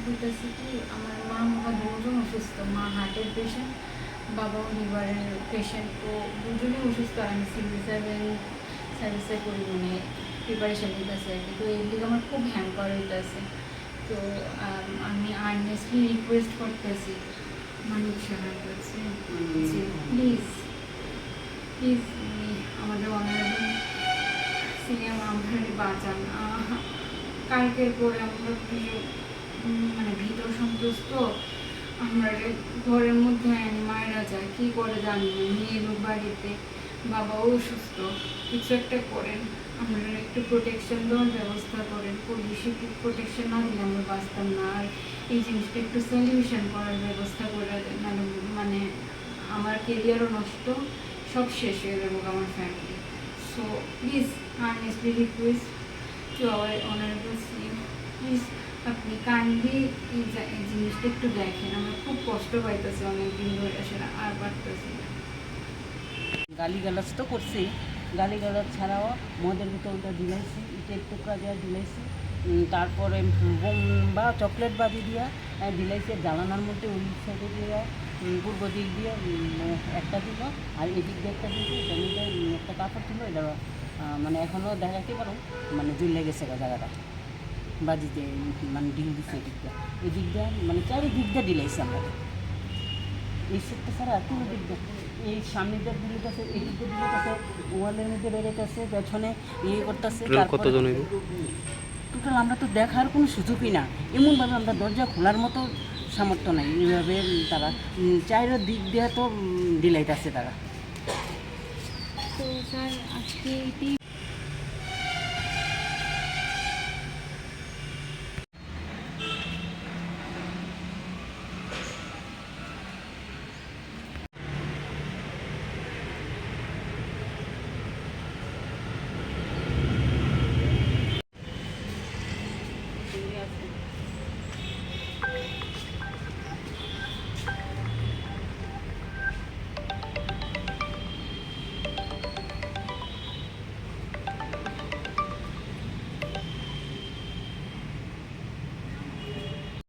বলতেছি কি আমার মা বাবা দুজন অসুস্থ মা হার্টের পেশেন্ট বাবাও লিভারের পেশেন্ট তো দুজনেই অসুস্থ আমি সিভিল সার্ভেন্ট সার্ভিসে করি মানে প্রিপারেশন নিতেছি আর কি। তো এর দিকে আমার খুব হ্যাম্পার হইতেছে। তো আমি আর্নেস্টলি রিকোয়েস্ট করতেছি মানিক সাহার কাছে প্লিজ প্লিজ আমাদের অনারেবল সিএম আমাদের বাঁচান। কালকের পরে আমরা উম, মানে ভিতর সন্তুষ্ট। আমরা ঘরের মধ্যে আইন মায়েরা যায়, কী করে জানি মেয়ে লোক বাড়িতে বাবাও অসুস্থ, কিছু একটা করেন। আমরা একটু প্রোটেকশন দেওয়ার ব্যবস্থা করেন। পুলিশে প্রোটেকশন না দিলে আমরা বাঁচতাম না। আর এই জিনিসটা একটু সলিউশন করার ব্যবস্থা করে মানে মানে আমার কেরিয়ারও নষ্ট, সব শেষ হয়ে যাব আমার family so please earnestly request to our honourable CM please আপনি কাইন্ডলি এই জিনিসটা একটু দেখেন আমরা খুব কষ্ট পাইতেছি অনেকদিন ধরে আসলে আর পারতেছি গালিগালাজ তো করছি গালিগালাজ ছাড়াও মদের বোতলটা দিলাইছি ইটের টুকরা দেওয়া দিলাইছি তারপরে বোম বা চকলেট বাজি দিয়া দিলাইছে জানালার মধ্যে ওই সাইডে দিয়া পূর্ব দিক দিয়ে একটা দিল আর এদিক দিয়ে একটা মধ্যে উম, একটা কাপড় ছিল এটা মানে এখনও দেখাতে পারো মানে জুলে গেছে জায়গাটা। বাজিতে উম, মানে ডিল দিচ্ছে এদিক দিয়ে এদিক দিয়ে মানে চারিদিক দিয়ে দিলাইছে আমরা। এই সেটটা ছাড়া আর কোনো দিক দিয়ে এই সামনে দিয়ে দিলিতেছে এই দিক দিয়ে দিলিতেছে ওয়ালের মধ্যে বেরোতেছে পেছনে ইয়ে করতেছে কতজন? টোটাল আমরা তো দেখার কোনো সুযোগই না। এমনভাবে আমরা দরজা খোলার মতো সামর্থ্য নাই। এইভাবে তারা চাইরো দিক দিয়ে তো ডিলাইতেছে তারা। তো স্যার আজকে এটি